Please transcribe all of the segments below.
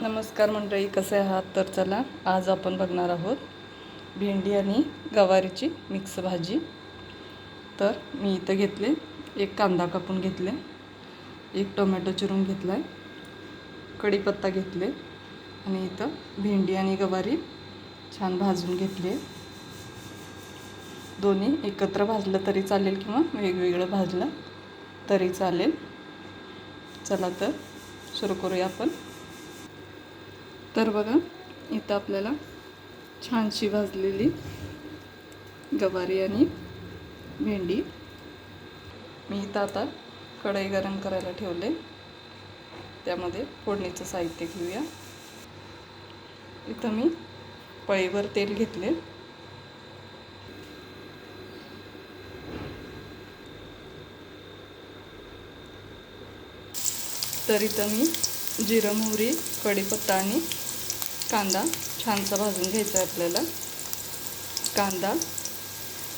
नमस्कार मंडळी कसे आहात? तर चला आज आपण बघणार आहोत भेंडी आणि गवारीची मिक्स भाजी. तर मी इथं घेतले एक कांदा कापून घेतले एक टोमॅटो चिरून घेतला आहे कढीपत्ता घेतले आणि इथं भेंडी आणि गवारी छान भाजून घेतली. आहे दोन्ही एकत्र भाजलं तरी चालेल किंवा वेगवेगळं भाजलं तरी चालेल. चला तर सुरू करूया आपण. तर बघा इथं आपल्याला छानशी भाजलेली गवारी आणि भेंडी मी इथं आता कढई गरम करायला ठेवले त्यामध्ये फोडणीचं साहित्य घेऊया. इथं मी पळीवर तेल घेतले तर इथं मी जिरं मोहरी कढीपत्ता आणि कांदा छानसा भाजून घ्यायचा आहे आपल्याला. कांदा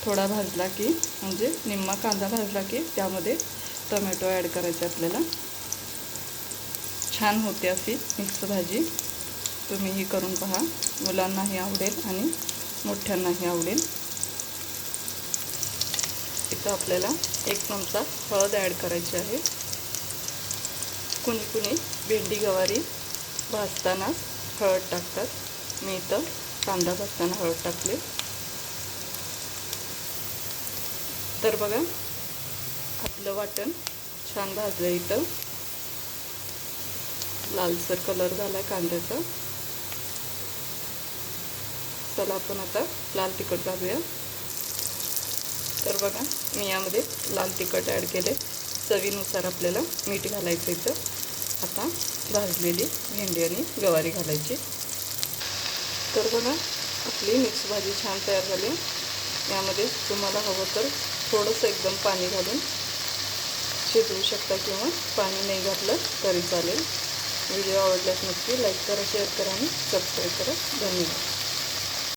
थोडा भाजला की म्हणजे निम्मा कांदा भाजला की त्यामध्ये टोमॅटो ॲड करायचे आपल्याला. छान होते अशी मिक्स भाजी. तुम्हीही करून पहा. मुलांनाही आवडेल आणि मोठ्यांनाही आवडेल. इथं आपल्याला एक चमचा हळद ॲड करायची आहे. कुणी कुणी भेंडी गवारी भाजतानाच हळद टाकतात. मी इथं कांदा भाजताना हळद टाकले. तर बघा आपलं वाटण छान भाजलं इथं. लालसर कलर झाला कांद्याचा. चला आपण आता लाल तिखट घालूया. तर बघा मी यामध्ये लाल तिखट ॲड केले चवीनुसार आपल्याला मीठ घालायचं इथं. आता भाजलेली भेंडी आणि गवारी घालायची. तर बघा आपली मिक्स भाजी छान तयार झाली. यामध्ये तुम्हाला हवं तर थोडंसं एकदम पाणी घालून शिजवू शकता किंवा पाणी नाही घातलं तरी चालेल. व्हिडिओ आवडल्यास नक्की लाईक करा शेअर करा आणि सबस्क्राईब करा. धन्यवाद.